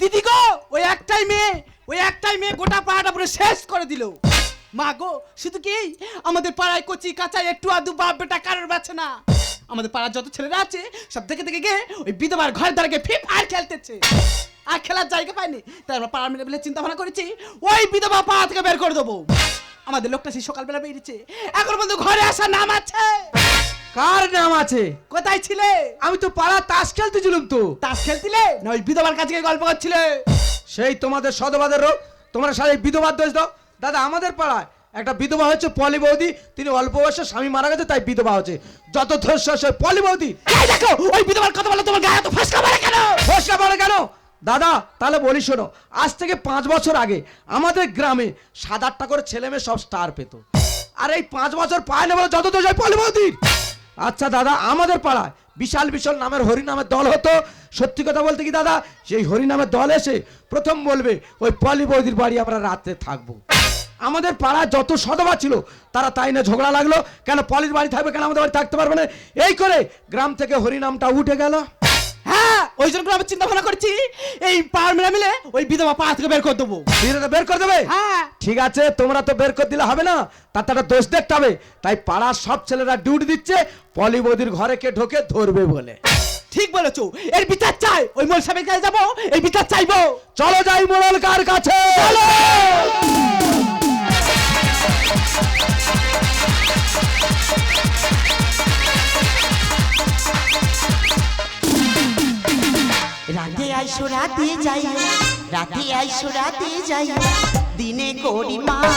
দিদি গো, ওই একটাই মেয়ে, ওই একটাই মেয়ে গোটা পাড়াটা পুরো শেষ করে দিল। মা গো, শুধু কি আমাদের পাড়ায় কচি কাঁচা একটু আদু বাপ বেটা কারোর বাচ্ছে না। আমাদের পাড়ার যত ছেলেরা আছে, সব থেকে থেকে গিয়ে ওই বিধবার ঘরের দ্বারা ফিফ আর খেলতেছে। আর খেলার জায়গা পাইনি তাই আমরা পাড়ার মিলে মিলে চিন্তা ভাবনা করেছি, ওই বিধবা পাড়া থেকে বের করে দেবো। আমাদের লোকটা সেই সকালবেলা বেরিয়েছে। এখন বন্ধু ঘরে আসার নাম আছে। কার নাম আছে? কোথায় ছিলে? আমি তো পাড়া তাস খেলতেছিলাম তো। তাস খেলছিলে? না ওই বিধবার কাছে গিয়ে গল্প করছিলে। সেই তোমাদের সদবাদের রোগ। তোমরা সাথে বিধবার দোষ দাও। দাদা আমাদের পাড়ায় একটা বিধবা হচ্ছে পলি বৌদি। তিনি অল্প বয়সে স্বামী মারা গেছে তাই বিধবা হচ্ছে যত ধৈর্য সে পলি বৌদি। এই দেখো ওই বিধবার কথা বলে তোমার গায়ে তো ফসকা মারে কেন? ফসকা পড়ে কেন? দাদা তাহলে বলি শোনো আজ থেকে পাঁচ বছর আগে আমাদের গ্রামে সাত আটটা করে ছেলে মেয়ে সব স্টার পেত। আর এই পাঁচ বছর পায় না বলে যত দোষ হয় পলি বৌদির। আচ্ছা দাদা, আমাদের পাড়ায় বিশাল বিশাল নামের হরিনামের দল হতো। সত্যি কথা বলতে কি, দাদা, সেই হরিনামের দল এসে প্রথম বলবে, ওই পলি বৌদির বাড়ি আমরা রাতে থাকব। আমাদের পাড়ায় যত সদবা ছিল, তারা তাই না ঝগড়া লাগল, কেন পলির বাড়ি থাকবে? কেন আমাদের বাড়ি থাকতে পারবে না? এই করে গ্রাম থেকে হরিনামটা উঠে গেল। হ্যাঁ ওই জন্য করে আমি চিন্তা ভাবনা করছি এই পাড় মেলা মিলে ওই বিধবা পা থেকে বের করে দেবো। বিরোধে বের করে দেবে? হ্যাঁ। ঠিক আছে তোমরা তো বের করে দিলে হবে না তার তো একটা দোষ দেখতে হবে। তাই পাড়ার সব ছেলেরা ডিউটি দিচ্ছে পলি বৌদির ঘরে কে ঢোকে ধরবে বলে। ঠিক বলেছ এর বিচার চাই। ওই মোল সাহেবের কাছে যাব এই বিচার চাইব। চলো যাই মোড়ল কার কাছে। রাতে আইসো রাতে যাই রাতে আইসো রাতে যাই দিনে করি মানা।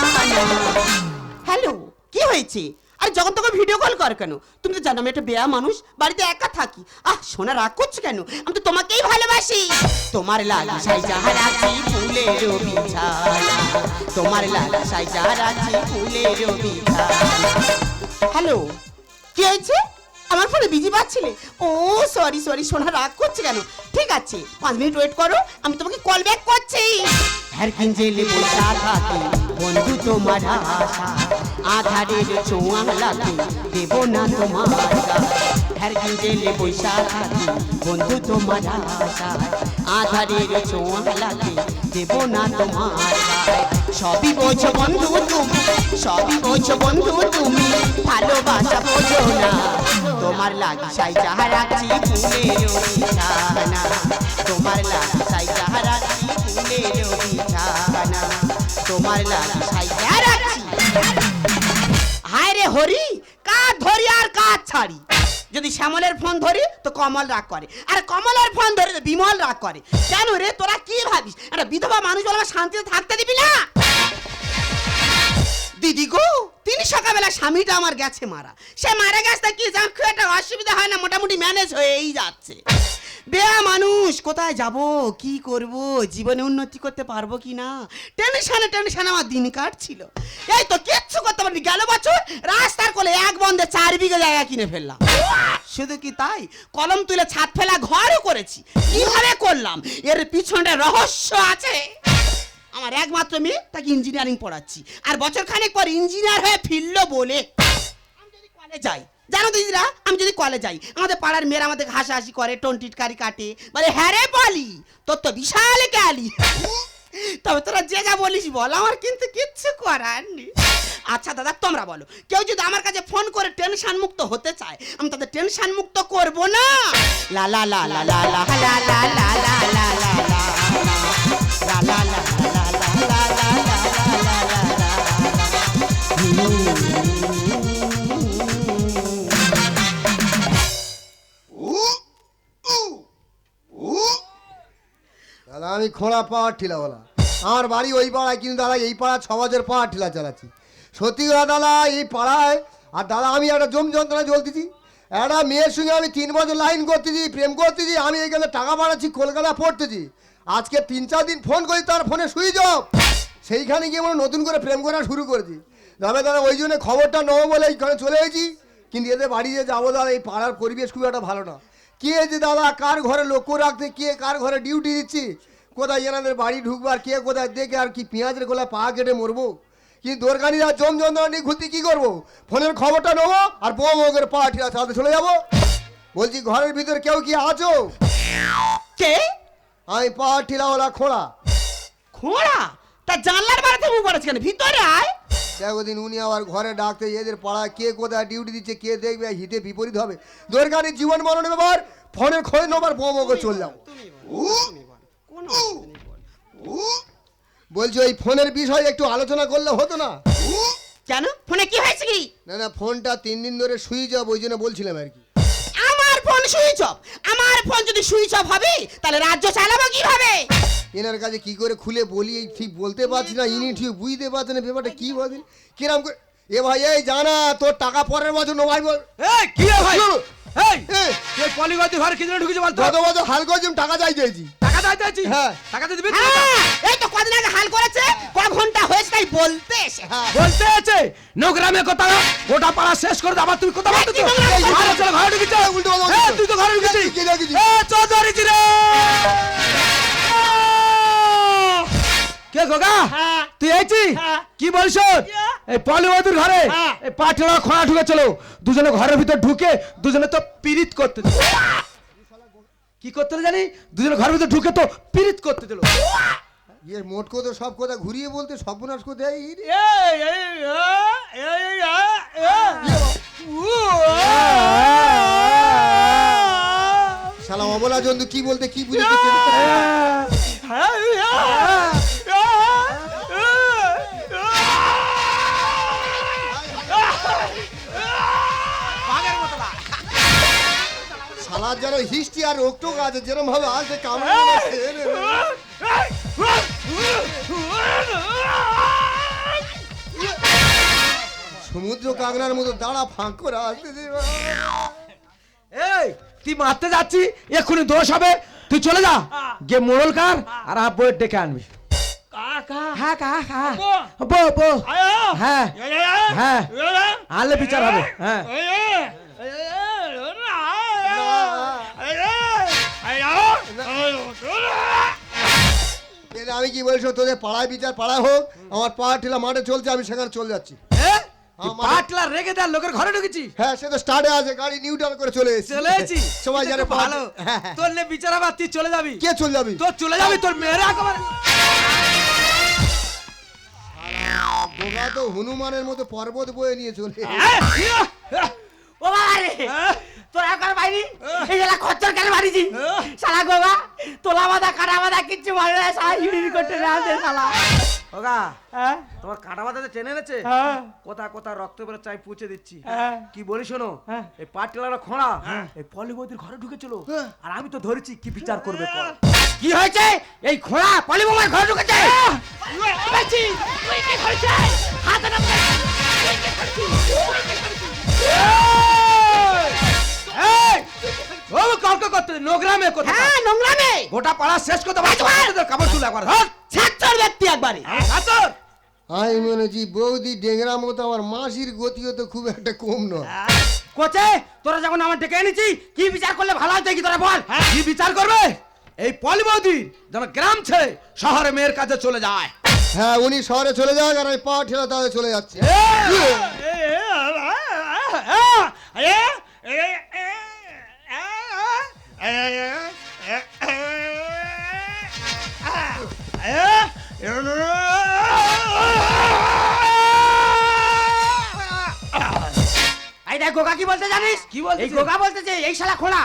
হ্যালো কি হয়েছে? আরে যখন তখন ভিডিও কল কর কেন? তুমি তো জানো আমি একটা বেয়া মানুষ বাড়িতে একা থাকি। আহ সোনা রাগ করছ কেন? আমি তো তোমাকেই ভালোবাসি। তোমার লাল সাই যাহার আছি ফুলের বিছানা তোমার লাল সাই যাহার আছি ফুলের বিছানা হ্যালো কি হয়েছে? আমার ফোনে বিজি পাচ্ছিলে ও সরি সরি সোনা, রাগ করছে কেন? ঠিক আছে, পাঁচ মিনিট ওয়েট করো, আমি তোমাকে কল ব্যাক করছি। বন্ধু তোমার আশা। আধারের লাগে দেব না তোমার বৈশা থাকি, বন্ধু তোমার আশা। আধারের লাগে দেব না তোমার। সবই বোঝো বন্ধু তুমি, সবই বোঝো বন্ধু তুমি, ভালোবাসা বোঝো না। তোমার লাগি সাই যাহা রাখছি ফুলের বিছানা তোমার লাগি সাই যাহা রাখছি ফুলের বিছানা তোমার লাগি সাই যাহা রাখছি হায় রে হরি কাজ ধরি আর কাজ ছাড়ি। যদি শ্যামলের ফোন ধরি, তো কমল রাগ করে। আর কমলের ফোন ধরি, তো বিমল রাগ করে। কেন রে, তোরা কি ভাবিস? একটা বিধবা মানুষ বলে শান্তিতে থাকতে দিবি না? দিদি গো, তিনি সকালবেলা স্বামীটা আমার গেছে মারা। সে মারা গেছে কি যার খুব একটা অসুবিধা হয় না, মোটামুটি ম্যানেজ হয়েই যাচ্ছে। বেয়া মানুষ, কোথায় যাব? কি করব? জীবনে উন্নতি করতে পারব কি না? টেনশনে টেনশনে আমার দিন কাটছিল। এই তো কিচ্ছু করতে পারিনি। গেল বছর রাস্তার কোলে এক বন্ধে চার বিঘে জায়গা কিনে ফেললাম। শুধু কি তাই? কলম তুলে ছাদ ফেলা ঘরও করেছি। কীভাবে করলাম? এর পিছনে রহস্য আছে। আমার একমাত্র মেয়ে তাকে ইঞ্জিনিয়ারিং পড়াচ্ছি আর বছর খানেক পর ইঞ্জিনিয়ার হয়ে ফিরলো বলে আমি যদি কলে যাই জানো তো দিদিরা আমি যদি কলে যাই আমাদের পাড়ার মেয়েরা আমাদের হাসাহাসি করে টন্টিটকারি কাটে বলে হ্যাঁ রে বলি তোর তো বিশাল ক্যালি তবে তোরা যে যা বলিস বল আমার কিন্তু কিচ্ছু করার নেই আচ্ছা দাদা তোমরা বলো কেউ যদি আমার কাছে ফোন করে টেনশন মুক্ত হতে চায় আমি তাদের টেনশন মুক্ত করব না লা লা লা লা লা লা লা লা লা লা লা লা লা লা দাদা আমি খোঁড়া পাওয়ার ঠিলাওয়ালা। আমার বাড়ি ওই পাড়ায়, কিন্তু দাদা, এই পাড়া ছ বছর পাওয়ার ঠিলা চালাচ্ছি। সত্যি কথা, দাদা, এই পাড়ায়, আর দাদা, আমি একটা জম যন্ত্রণা চলতেছি একটা মেয়ের সঙ্গে আমি তিন বছর লাইন করতেছি, প্রেম করতেছি, আমি এখানে টাকা বাড়াচ্ছি কলকাতা পড়তেছি। আজকে তিন চার দিন ফোন করি, তার ফোনে সুইচ অফ। সেইখানে গিয়ে আমরা নতুন করে প্রেম করা শুরু করেছি। দাদা দাদা, ওই জন্য খবরটা নেব বলে এইখানে চলে এসেছি। কিন্তু এদের বাড়ি যে যাব, দাদা, এই পাড়ার পরিবেশ খুব একটা ভালো না। কে যে দাদা, কার ঘরে লক্ষ্য রাখতে, কে কার ঘরে ডিউটি দিচ্ছি কোথায় এনাদের বাড়ি ঢুকবার কে কোথায় দেখে আর কি পেঁয়াজের গোলায় পা কেটে মরবো? কিন্তু আর জম যন্ত্রণা নিয়ে ঘুরতে কি করব? ফোনের খবরটা নেব আর বউ বউকের পা ঠিক সাথে চলে যাব। বলছি ঘরের ভিতর কেউ কি আছো? কে? আমি পাহাড় ঠিলাওয়ালা খোঁড়া। খোঁড়া? তা জানলার বাড়িতে মুখ বাড়াচ্ছে কেন? ভিতরে আয়। দেখো দিন উনি আবার ঘরে ডাকতে এদের পাড়ায় কে কোথায় ডিউটি দিচ্ছে কে দেখবে হিতে বিপরীত হবে। দরকার জীবন মরণের ব্যাপার ফোনের খোঁজ নেবার বোম ওকে চল বলছি ওই ফোনের বিষয়ে একটু আলোচনা করলে হতো না? কেন? ফোনে কি হয়েছে কি? না না ফোনটা তিন দিন ধরে সুইচ অফ ওই জন্য বলছিলাম আর কি। আমার ফোন সুইচ অফ? আমার ফোন যদি সুইচ অফ হবে তাহলে রাজ্য চালাবো কীভাবে? এনার কাছে কি করে খুলে বলি ঠিক বলতে পারছি না ইনি ঠিক বুঝতে পারছে না ব্যাপারটা কি বলেন কিরাম করে এ ভাই এই জানা তোর টাকা পরের বছর নোভাই বল। এই কি রে ভাই। এই এই, তুই পলিগতি ঘরে কি জন্য ঢুকেছে বলতো গত বছর হাল করেছি টাকা চাই দিয়েছি হ্যাঁ। দিবি হ্যাঁ, এই তো কদিন আগে হাল করেছে ক ঘণ্টা হয়েছে তাই বলতে এসে। হ্যাঁ। বলতে আছে নোগ্রামে কথা গোটা পাড়া শেষ করে আবার তুমি কথা বলতে কি তো ঘরে চলে ঘরে বলছো। তুই তো ঘরে ঢুকেছিস। কি এ চৌধুরী রে। কে গোগা তুই এইছি? কি বলছ? এই পলিবদুর ঘরে এই পাঠেরা খোঁড়া ঢুকে চলো দুজনে ঘরের ভিতর ঢুকে দুজনে তো পিরিত করতে কি করতে জানি দুজনের ঘরের ভিতরে ঢুকে তো পিরিত করতে দিল ইয়ে মোট কথা সব কথা ঘুরিয়ে বলতে সর্বনাশ করে দেয় রে। শালা অবলা জন্তু কি বলতে কি বুঝেছে শালার যেন হিস্ট্রি আর টোক আছে যেরকম ভাবে আসে কামড় সমুদ্র কাঁকড়ার মতো দাঁড়া ফাঁক করে আসতে এই তুই মারতে যাচ্ছি এক্ষুনি দোষ হবে। তুই চলে যা গে মোড়ল কার আর আব্বুয়ের ডেকে আনবি। হ্যাঁ কা হ্যাঁ। বো বো হ্যাঁ হ্যাঁ। আনলে বিচার হবে হ্যাঁ। আমি কি বলছো তোদের পাড়ায় বিচার পাড়ায় হোক আমার পাড়া ঠেলা মাঠে চলছে আমি সেখানে চলে যাচ্ছি। পাটলা রেখে দেয় লোকের ঘরে ঢুকেছি হ্যাঁ সে তো স্টার্টে আছে গাড়ি নিউট্রাল করে চলে এসেছি। চলে এসেছি সবাই জানে ভালো। হ্যাঁ, হ্যাঁ। তোর নে বিচার আবার তুই চলে যাবি। কে চলে যাবি? তোর চলে যাবি তোর মেয়েরা একেবারে। তো হনুমানের মতো পর্বত বয়ে নিয়ে চলে। ও বাবা তোরা একবার বাইরি? এই খচ্চর কেন মারিছি শালা গোবা তোলা বাঁধা কাটা বাঁধা কিচ্ছু মারে না শালা ইউরিন করতে না দে শালা। ওগা হ্যাঁ? তোমার কাটা বাতাতে টেনে এনেছে? হ্যাঁ। কোথা কোথা রক্ত বেরো চাই পুছে দিচ্ছি। হ্যাঁ। কি বলি শোনো? হ্যাঁ। এই পাটলারা খোঁড়া এই পলিবদির ঘরে ঢুকেছিল। আর আমি তো ধরেছি কি বিচার করবে কি হয়েছে? এই খোড়া পলিবোমার ঘরে ঢুকেছে? বলছি তুই কি করছিস হাতে না এই ও কালকে করতে নোংরামে কথা হ্যাঁ নোংরামে। গোটা পাড়া শেষ করতে পারছ কাপড় তুলে একবার। ধর। ছাত্র ব্যক্তি একবারে। হাতর আমি মনেছি বৌদি ডেংরা মতো আমার মাসির গতিও তো খুব একটা কম নয়। কোচে তোরা যখন আমার ডেকে এনেছি কি বিচার করলে ভালো হয় দেখি তোরা বল। কি বিচার করবে? এই পলিবদি যেন গ্রাম ছেড়ে শহরে মেয়ের কাছে চলে যায়। হ্যাঁ উনি শহরে চলে যাক আর আমি পা ঠেলা তাহলে চলে যাচ্ছে। এই দেখ গোগা কি বলতে জানিস? কি বলতেছে? এই গোগা বলতেছে এই শালা খোলা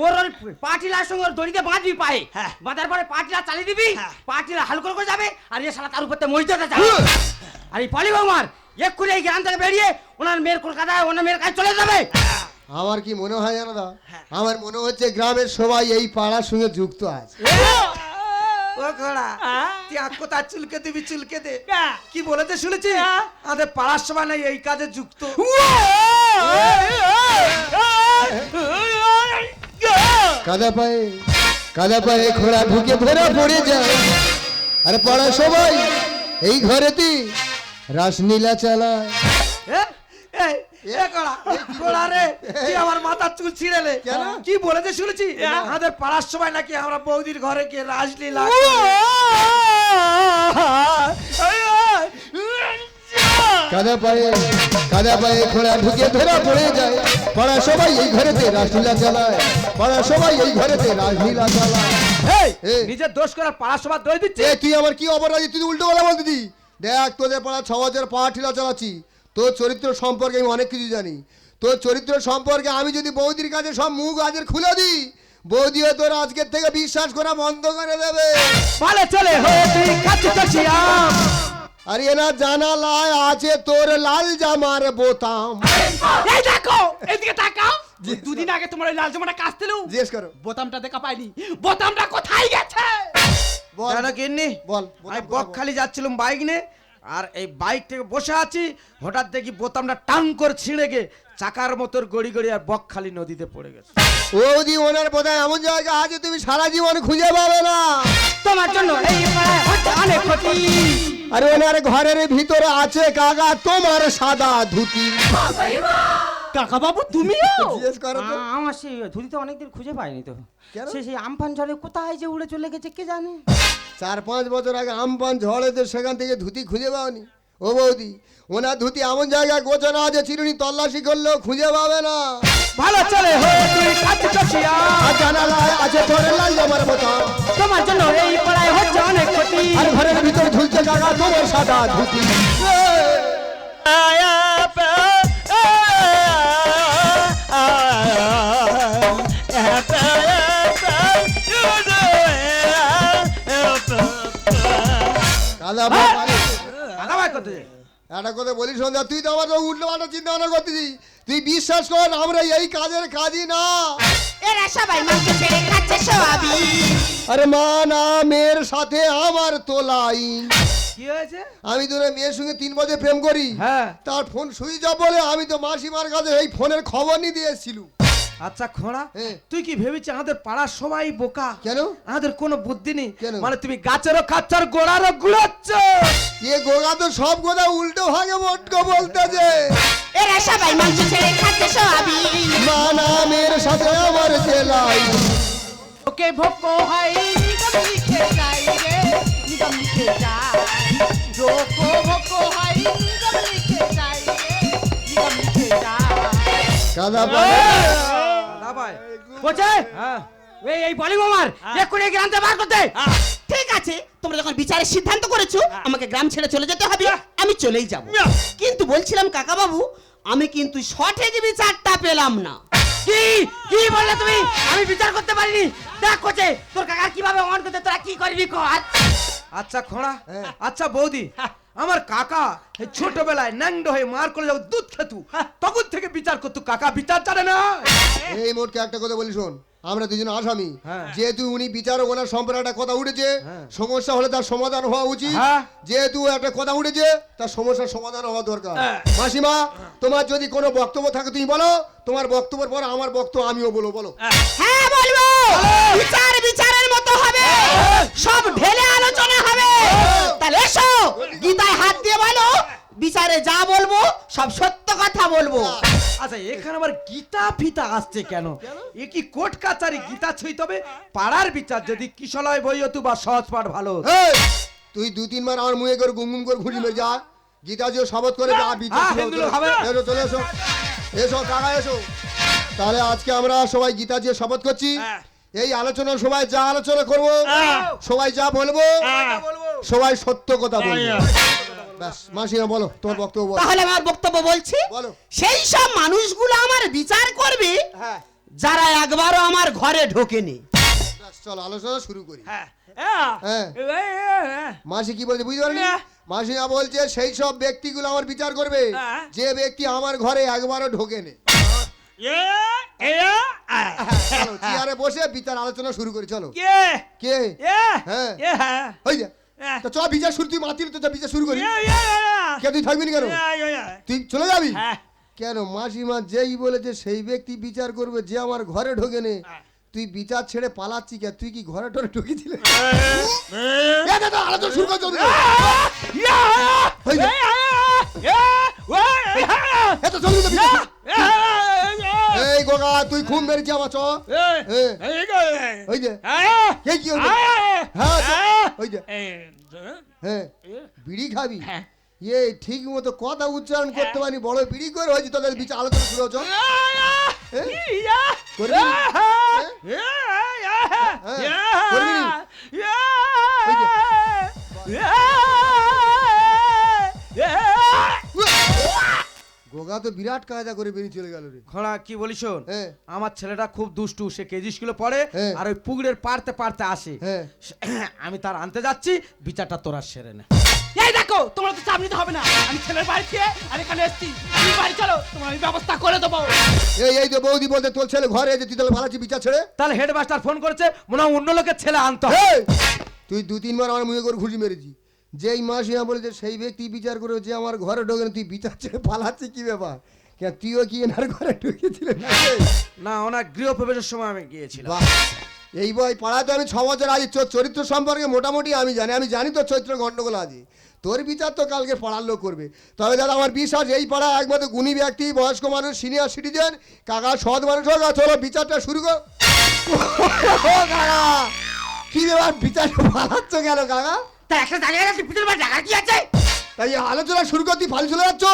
ওর ওর পাটিলার সঙ্গে ওর দড়িতে বাঁধবি পায়ে। বাঁধার পরে পাটিলা চালিয়ে দিবি পাটিলা হালকা করে যাবে আর এ শালা তার উপর মসজিদে যাবে। আর এই পলি বৌমার এক্ষুনি এই গ্রাম থেকে বেরিয়ে ওনার মেয়ের কলকাতায় ওনার মেয়ের কাছে চলে যাবে। আমার কি মনে হয় জানো দা আমার মনে হচ্ছে গ্রামের সবাই এই পাড়ার সঙ্গে যুক্ত আছে ও ঘোড়া তুই চুলকে দিবি চুলকে দে কি বলেছে শুনেছি আমাদের পাড়ার সবাই নাই এই কাজে যুক্ত কাদা পায়ে কাদা পায়ে ঘোড়া ঢুকে পড়ে যায় আরে পাড়া সবাই এই ঘরেতে রাসলীলা চালায় এ? এই, এ ঘোড়া, ঘোড়া রে, তুই আমার মাথার চুল ছিঁড়েলে? কি বলেছে শুনেছি? আমাদের পাড়ার সবাই নাকি আমরা বৌদির ঘরে গিয়ে রাজলীলা কাদা পায়ে কাদা পায়ে ঘোড়া ঢুকে ধরা পড়ে যায়। পাড়া সবাই এই ঘরেতে রাসলীলা চালায়। পাড়া সবাই এই ঘরেতে রাসলীলা চালায়। নিজের দোষ করে পাড়ার সবার দোষ দিচ্ছে তুই আমার কি অপরাধী? তুই উল্টো বলা দেখ তোদের পাড়া ছ বছর পা ঠিলা চালাচ্ছি। তোর চরিত্র সম্পর্কে আমি অনেক কিছু জানি। তোর চরিত্র সম্পর্কে আমি যদি বৌদির কাছে সব মুখ আজের খুলে দিই বৌদিও তোর আজকের থেকে বিশ্বাস করা বন্ধ করে দেবে। ভালো চলে আর এনা জানালায় আছে তোর লাল জামার বোতাম। এই দেখো এদিকে তাকাও। দুদিন আগে তোমার ওই লাল জামাটা কাছ দিলু জিজ্ঞেস করো। বোতামটা দেখা পাইনি। বোতামটা কোথায় গেছে? বল। জানো কিন্নি বল আমি বকখালি যাচ্ছিলাম বাইক নিয়ে। আর এই বাইক থেকে বসে আছি হঠাৎ দেখি বোতামটা টাং করে ছিঁড়ে গে চাকার মতোর গড়ি গড়ি আর বকখালি নদীতে পড়ে গেছে। বৌদি ওনার বোধহয় এমন জায়গা আছে তুমি সারা জীবন খুঁজে পাবে না। তোমার জন্য এই পাড়ায় হচ্ছে অনেক ক্ষতি। আর ওনার ঘরের ভিতরে আছে কাকা তোমার সাদা ধুতি। কাকা বাবু তুমিও? জিজ্ঞেস করো তো। আমার সেই ধুতিতে অনেকদিন খুঁজে পাইনি তো। কেন? সে সেই আমফান ঝড়ে কোথায় যে উড়ে চলে গেছে কে জানে? চার পাঁচ বছর আগে আমপান ঝড়েতে সেখান থেকে ধুতি খুঁজে পাওনি। ও বৌদি ওনার ধুতি এমন জায়গায় গোছানো আছে চিরুনি তল্লাশি করলেও খুঁজে পাবে না। ভালো চলে হয়ে তুই তো জানালায় আছে তোর লাল জামার বোতাম। তোমার জন্য এই পাড়ায় হচ্ছে অনেক ক্ষতি। আর ঘরের ভিতরে ঝুলছে কাকা তোমার সাদা ধুতি। যে। একটা কথা বলি সন্ধ্যা তুই তো আমার উল্টো পাল্টা চিন্তা ভাবনা তুই বিশ্বাস কর আমরা এই কাজের কাজই না। এরা সবাই মাকে ছেড়ে খাচ্ছে আরে মা না মেয়ের সাথে আমার তোলাই কি হয়েছে? আমি তো মেয়ের সঙ্গে তিন বছর প্রেম করি। হ্যাঁ। তার ফোন সুইচ অফ বলে আমি তো মাসিমার কাছে এই ফোনের খবর নিতে এসেছিলু আচ্ছা খোঁড়া। তুই কি ভেবেছি আমাদের পাড়ার সবাই বোকা? কেন? আমাদের কোনো বুদ্ধি নেই? কেন? মানে তুমি গাছেরও খাচ্ছ আর গোড়ারও গুড়াচ্ছ। এ গোগা তো সব কথা উল্টো ভাগে মোটকো বলতেছে। এরা সবাই মাংস ছেড়ে খাচ্ছে সোয়াবি মা না মেয়ের সাথে আমার জেলাই ওকে ভোকো হয় নিগম লিখে যাই রে নিগম লিখে যাই। রোকো ভোকো হয় নিগম লিখে যাই রে নিগম লিখে যাই। কাদা দাদা ভাই বলছে? হ্যাঁ। এই এই বলি মামার এক্ষুনি এই গ্রামটা বার করতে। ঠিক আছে তোমরা যখন বিচারের সিদ্ধান্ত করেছ আমাকে গ্রাম ছেড়ে চলে যেতে হবে আমি চলেই যাব। কিন্তু বলছিলাম কাকা বাবু আমি কিন্তু সঠিক বিচারটা পেলাম না। কি? কি বললে তুমি? আমি বিচার করতে পারিনি। দেখ কোচে তোর কাকা কীভাবে অন করতে তোরা কি করবি কর। আচ্ছা খোঁড়া। হ্যাঁ। আচ্ছা বৌদি আমার কাকা ছোটবেলায় ন্যাংড হয়ে মার করে যখন দুধ খেতু। তখন থেকে বিচার করতু কাকা বিচার জানে না। এই মোটকে একটা কথা বলি শোন। আমরা দুজন আসামি। হ্যাঁ। যেহেতু উনি বিচারক ওনার সম্পর্কে একটা কথা উঠেছে হ্যাঁ। সমস্যা হলে তার সমাধান হওয়া উচিত। হ্যাঁ। যেহেতু একটা কথা উঠেছে তার সমস্যার সমাধান হওয়া দরকার। মাসিমা তোমার যদি কোনো বক্তব্য থাকে তুমি বলো। তোমার বক্তব্যের পর আমার বক্তব্য আমিও বলো বলো। হ্যাঁ। বলব। বিচার বিচারের মতো হবে। সব ঢেলে আলোচনা হবে। তাহলে এসো। গীতায় হাত দিয়ে বলো। বিচারে যা বলব সব সত্য কথা বলব। আচ্ছা এখানে আবার গীতা ফিতা আসছে কেন? এ কি কোর্ট কাচারি গীতা ছুঁই তবে? পাড়ার বিচার যদি কিশলয় বই হতু বা সহজ পাঠ ভালো এই, তুই দু তিনবার আমার মুখে করে গুম গুম করে ঘুরি মেরে যা। গীতা যে শপথ করে যা বিচার হ্যাঁ, হবে। এসো চলে এসো। এসো কাকা এসো। তাহলে আজকে আমরা সবাই গীতা যে শপথ করছি হ্যাঁ। এই আলোচনা সবাই যা আলোচনা করব সবাই যা বলব সবাই সত্য কথা বলব। ব্যাস মাসিমা বলো তোমার বক্তব্য বলো। তাহলে আমার বক্তব্য বলছি বলো। সেই সব মানুষগুলো আমার বিচার করবে হ্যাঁ। যারা একবারও আমার ঘরে ঢোকেনি। চলো আলোচনা শুরু করি। হ্যাঁ। হ্যাঁ। মাসি কি বলছে বুঝতে পারলি মাসিমা বলছে সেই সব ব্যক্তিগুলো আমার বিচার করবে হ্যাঁ। যে ব্যক্তি আমার ঘরে একবারও ঢোকেনি। চলো চেয়ারে বসে বিচার আলোচনা শুরু করি চলো। কে? হ্যাঁ। ওই যে। তো চ বিচার শুরু তুই মাতিল তো চ বিচার শুরু করি কে তুই থাকবি না কেন তুই চলে যাবি কেন মাসিমা যেই বলেছে সেই ব্যক্তি বিচার করবে যে আমার ঘরে ঢোকে নে তুই বিচার ছেড়ে পালাচ্ছি কে তুই কি ঘরে টরে ঢুকেছিলে আলোচনা শুরু জলদি করে। এই গোগা তুই খুব মেরেছি আমার চ। ওই যে কে কি হইল? হ্যাঁ। ওই যে। হ্যাঁ বিড়ি খাবি? ইয়ে ঠিক মতো কথা উচ্চারণ করতে পারি বড় বিড়ি করে হয়েছে তোদের বিচার আলোচনা শুরু হচ্ছে করবি যে। গোগা তো বিরাট কায়দা করে বেরিয়ে চলে গেল রে। খোড়া কি বলি শোন? হ্যাঁ। আমার ছেলেটা খুব দুষ্টু সে কেজি স্কুলে পড়ে হ্যাঁ। আর ওই পুকুরের পারতে পারতে আসে। হ্যাঁ। আমি তার আনতে যাচ্ছি বিচারটা তোরা সেরে নে। এই দেখো তোমার তো চাপ নিতে হবে না। আমি ছেলের বাড়ি থেকে আর এখানে এসেছি। তুমি বাড়ি চলো তোমার আমি ব্যবস্থা করে দেবো। এই এই যে বৌদি বলতে তোর ছেলে ঘরে এসে তুই তাহলে ভালো আছিস বিচার ছেড়ে? তাহলে হেডমাস্টার ফোন করেছে মনে হয় অন্য লোকের ছেলে আনতে তুই দু তিনবার আমার মুখে করে ঘুষি মেরেছি যেই মাসিয়া বলেছে সেই ব্যক্তি বিচার করে যে আমার ঘরে ঢোকে তুই বিচার ছেড়ে পালাচ্ছে কি ব্যাপার? কেন তুইও কি এনার ঘরে ঢুকেছিলেন? না ওনার গৃহ প্রবেশের সময় আমি গিয়েছিলাম। এই বই পড়াতে আমি ছ বছর আগে চরিত্র সম্পর্কে মোটামুটি আমি জানি আমি জানি তোর চরিত্র গন্ডগোল আছে। তোর বিচার তো কালকে পাড়ার লোক করবে। তবে দাদা আমার বিশ্বাস এই পাড়া একমাত্র গুণী ব্যক্তি বয়স্ক মানুষ সিনিয়র সিটিজেন কাকা সৎ মানুষ হোক আর চলো বিচারটা শুরু কর। কাকা! কি ব্যাপার বিচার পালাচ্ছ কেন কাকা? তা একটা গেছে বাড়ি টাকা কি আছে? তাই আলোচনা শুরু করতে ফাল চলে যাচ্ছ।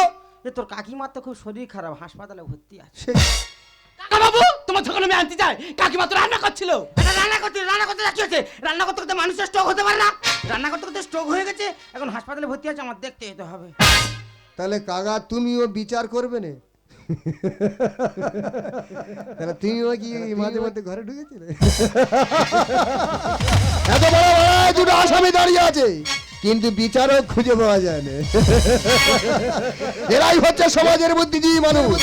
এ তোর কাকিমার তো খুব শরীর খারাপ হাসপাতালে ভর্তি আছে। কাকা বাবু তোমার যখন আমি আনতে যাই কাকিমা তো রান্না করছিল। এটা রান্না করতে রান্না করতে কি হচ্ছে রান্না করতে করতে মানুষের স্ট্রোক হতে পারে না। রান্না করতে করতে স্ট্রোক হয়ে গেছে এখন হাসপাতালে ভর্তি আছে আমার দেখতে যেতে হবে। তাহলে কাকা তুমিও বিচার করবে না। তাহলে তুমিও কি মাঝে মধ্যে ঘরে ঢুকেছিলে? এত বড় বড় দুটো আসামি দাঁড়িয়ে আছে। কিন্তু বিচারক খুঁজে পাওয়া যায় না। এরাই হচ্ছে সমাজের বুদ্ধিজীবী মানুষ।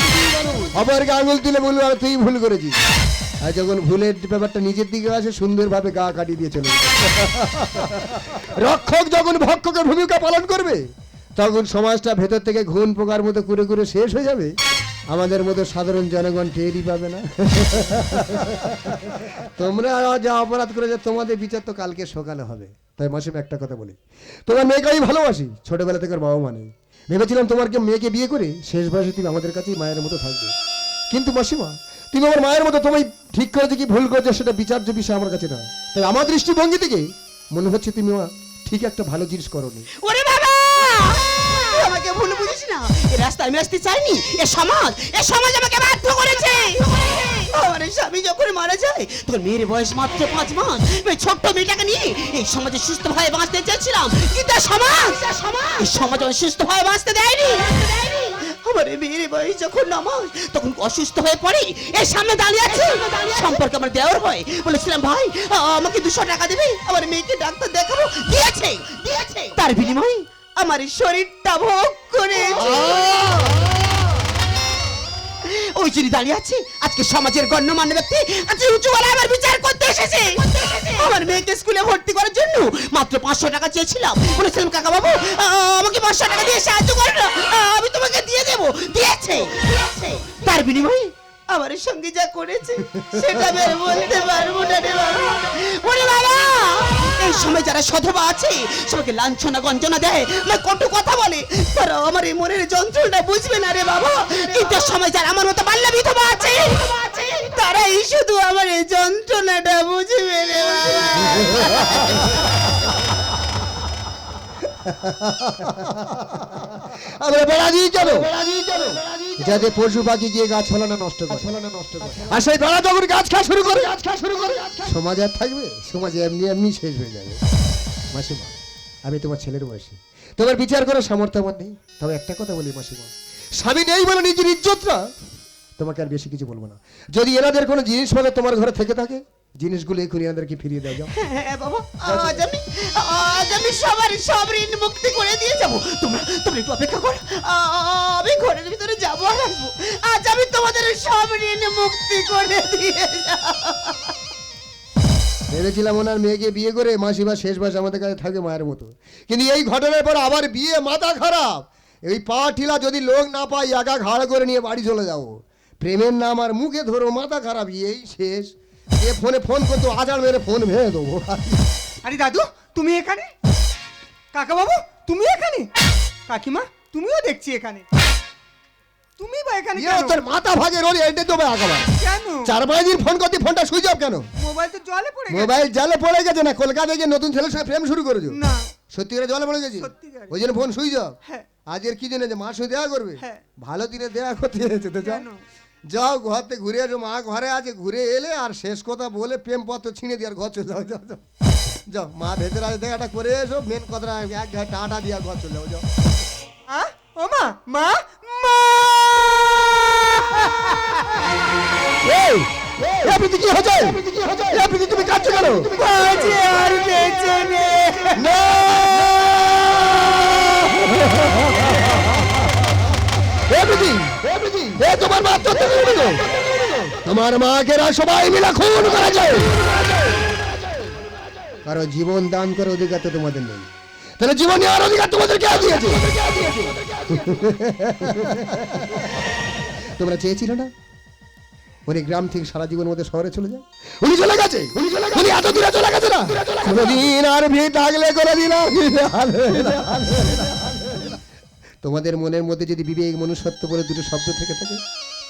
অপরকে আঙুল তুলে বলব আর তুই ভুল করেছিস। আর যখন ভুলের ব্যাপারটা নিজের দিকে আসে সুন্দরভাবে গা কাটিয়ে দিয়ে চলে রক্ষক যখন ভক্ষকের ভূমিকা পালন করবে তখন সমাজটা ভেতর থেকে ঘুন পোকার মতো করে করে শেষ হয়ে যাবে। আমাদের মতো সাধারণ জনগণ টেরই পাবে না। তোমরা যা অপরাধ করেছ, তোমাদের বিচার তো কালকে সকালে হবে। তাই মাসিম একটা কথা বলি। তোমার মেয়েকে আমি ভালোবাসি। ছোটবেলা থেকে বাবা মা নেই। ভেবেছিলাম তোমার কে মেয়েকে বিয়ে করে শেষ বয়সে তুমি আমাদের কাছেই মায়ের মতো থাকবে। কিন্তু মাসিমা, তুমি আমার মায়ের মতো তুমি ঠিক করেছ কি ভুল করেছ সেটা বিচার্য বিষয় আমার কাছে না তাই আমার দৃষ্টিভঙ্গি থেকে মনে হচ্ছে তুমি ঠিক একটা ভালো জিনিস করোনি। ওরে বাবা! আমাকে ভুল বুঝিস না? রাস্তায় আমি আসতে চাইনি? এ সমাজ এ সমাজ আমাকে বাধ্য করেছে। আমার স্বামী যখন মারা যায় তোর মেয়ের বয়স মাত্র পাঁচ মাস। ওই ছোট্ট মেয়েটাকে নিয়ে এই সমাজে সুস্থভাবে বাঁচতে চেয়েছিলাম। কিন্তু সমাজ সমাজ আমায় সুস্থভাবে বাঁচতে দেয়নি। আমার মেয়ের বয়স যখন নামাজ তখন অসুস্থ হয়ে পড়ে। এর সামনে দাঁড়িয়ে আছে। সম্পর্কে আমার দেওয়ার হয় বলেছিলাম ভাই আমাকে দুশো টাকা দেবে? আমার মেয়েকে ডাক্তার দেখাবো। দিয়েছে। দিয়েছে। তার বিনিময়ে আমার শরীরটা ভোগ করে ওই যিনি দাঁড়িয়ে আছে, আজকে সমাজের গণ্যমান্য ব্যক্তি, আজকে উঁচু গলায় আমার বিচার করতে এসেছে। আমার মেয়েকে স্কুলে ভর্তি করার জন্য মাত্র পাঁচশো টাকা চেয়েছিলাম। বলেছিলাম কাকা বাবু আমাকে পাঁচশো টাকা দিয়ে সাহায্য করো না। আমি তোমাকে দিয়ে দেবো। দিয়েছে। তার বিনিময়ে আমার সঙ্গে যা করেছে সেটা আর বলতে পারব না রে বাবা। ওরে বাবা! এই সময় যারা সধবা আছে সবাইকে লাঞ্ছনা গঞ্জনা দেয় না কটু কথা বলে তারা আমার এই মনের যন্ত্রণা বুঝবে না রে বাবা। কিন্তু সময় যারা আমার মতো বাল্য বিধবা আছে তারাই শুধু আমার এই যন্ত্রণাটা বুঝবে রে বাবা। আমরা বেড়া দিয়ে চলো বেড়া দিয়ে চলো যাতে পশু পাখি গিয়ে গাছ ফলানো নষ্ট করে। নষ্ট করে। আর সেই বেড়া যখন গাছ খাওয়া শুরু করে গাছ খাওয়া শুরু করে সমাজ আর থাকবে সমাজ এমনি এমনি শেষ হয়ে যাবে। মাসিমা আমি তোমার ছেলের বয়সী। তোমার বিচার করার সামর্থ্য আমার নেই। তবে একটা কথা বলি মাসিমা স্বামী নেই বলে নিজের ইজ্জতটা তোমাকে আর বেশি কিছু বলব না। যদি এনাদের কোনো জিনিস বলে তোমার ঘরে থেকে থাকে জিনিসগুলো এখনই এনাদেরকে ফিরিয়ে দেওয়া যাও হ্যাঁ বাবা। আজ আমি আজ আমি সবার সব ঋণ মুক্তি করে দিয়ে যাব। তোমরা তোমরা একটু অপেক্ষা করো। আমি ঘরের ভিতরে যাব আর আসব। আজ আমি তোমাদের সব ঋণ মুক্তি করে দিয়ে যাব। ভেবেছিলাম ওনার মেয়েকে বিয়ে করে মাসিমা শেষ মাস আমাদের কাছে থাকে মায়ের মতো। কিন্তু এই ঘটনার পর আবার বিয়ে মাথা খারাপ। এই পা ঠিলা যদি লোক না পাই একা ঘাড় করে নিয়ে বাড়ি চলে যাব। প্রেমের নাম আর মুখে ধরো মাথা খারাপ। এই শেষ। এ ফোনে ফোন করতো আজার মেরে ফোন ভেঙে দেবো আরে দাদু তুমি এখানে? কাকা বাবু তুমি এখানে? কাকিমা তুমিও দেখছি এখানে। তুমি বা এখানে ইয়ে কেন? তোর মাথা ভাগে রোজ এটে দেবে আঁকাবার কেন? চার পাঁচ দিন ফোন করতে ফোনটা সুইচ অফ কেন? মোবাইল তো জলে পড়ে গেছে। মোবাইল জালে পড়ে গেছে না কলকাতায় গিয়ে নতুন ছেলের সঙ্গে প্রেম শুরু করেছ? না। সত্যি করে জলে পড়ে গেছি। ওই জন্য ফোন সুইচ অফ? হ্যাঁ। আজকের কি জন্য যে মার সঙ্গে দেখা করবে? হ্যাঁ। ভালো দিনে দেখা করতে এসেছে তো যাও ঘর থেকে ঘুরে এসো মা ঘরে আছে ঘুরে এলে আর শেষ কথা বলে প্রেম পত্র ছিঁড়ে দিয়ে আর ঘর চলে যাও যাও যাও। যাও মা ভেতরে আছে দেখাটা করে এসো মেন কথাটা এক ঘাট টাটা দিয়ে আর ঘর চলে যাও যাও। ও মা মা মা! এই কি হচ্ছে তুমি কাঁদছো কেন? বাজে আর বেঁচে না! এ প্রীতি, তোমার করে মাকে সবাই মিলে খুন করেছে কারণ জীবন দান করে অধিকার তো তোমাদের নেই। তাহলে জীবন নেওয়ার অধিকার তোমাদের কে দিয়েছে? তোমরা চেয়েছিল না? উনি গ্রাম থেকে সারা জীবন মধ্যে শহরে চলে যায়? উনি চলে গেছে? উনি চলে গেছে এত দূরে চলে গেছে না? কোনদিন আর ভিড় থাকলে করে দিলাম তোমাদের মনের মধ্যে যদি বিবেক মনুষ্যত্ব বলে দুটো শব্দ থেকে থাকে,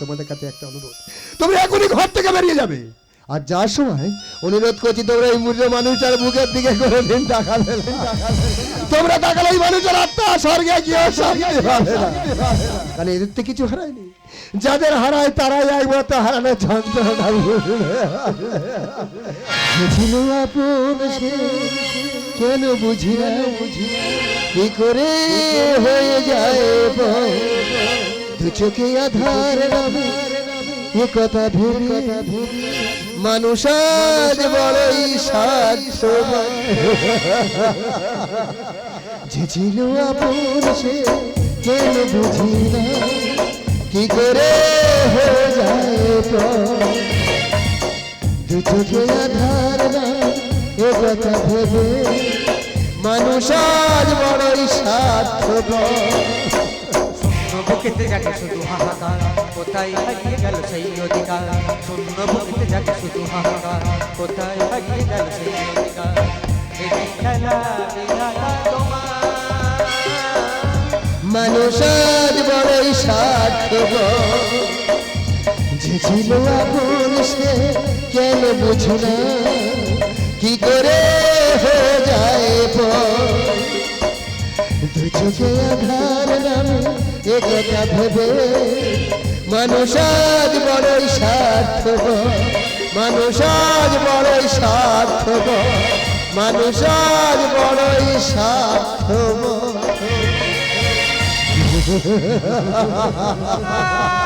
তোমাদের কাছে একটা অনুরোধ। তুমি এখনই ঘর থেকে বেরিয়ে যাবে। আর যার সময় অনুরোধ করছি, তোমরা এই মূর্য মানুষটার বুকের দিকে করে দিন টাকা তোমরা তাকালে এই মানুষের আত্মা স্বর্গে গিয়ে পাবে কারণ এদের তো কিছু হারায়নি। যাদের হারায় তারাই একমাত্র হারানো যন্ত্রণা ছিল আপন কেন বুঝি না কি করে হয়ে যায়? দু চোখে আধার এ কথা ভেবে মানুষ আজ বড়ই স্বার্থবান যে আপন সে কেন বুঝি না কি করে হয়ে যায়? দু চোখে আধার না এ কথা ভেবে মানুষ আজ বড়ই স্বার্থপর বুকেতে যাকে শুধু হাহাকার কোথায় হারিয়ে গেল সেই অধিকার? শূন্য বুকেতে যাকে শুধু হাহাকার কোথায় হারিয়ে গেল সেই অধিকার? খেলা মানুষ আজ বড়ই স্বার্থপর যে ছিল আপন সে কেন বুঝি না? কি করে হয়ে যায়? দু চোখে আধার নামে, এ কথা ভেবে মানুষ আজ বড়ই স্বার্থপর। মানুষ আজ বড়ই স্বার্থপর। মানুষ আজ বড়ই স্বার্থপর।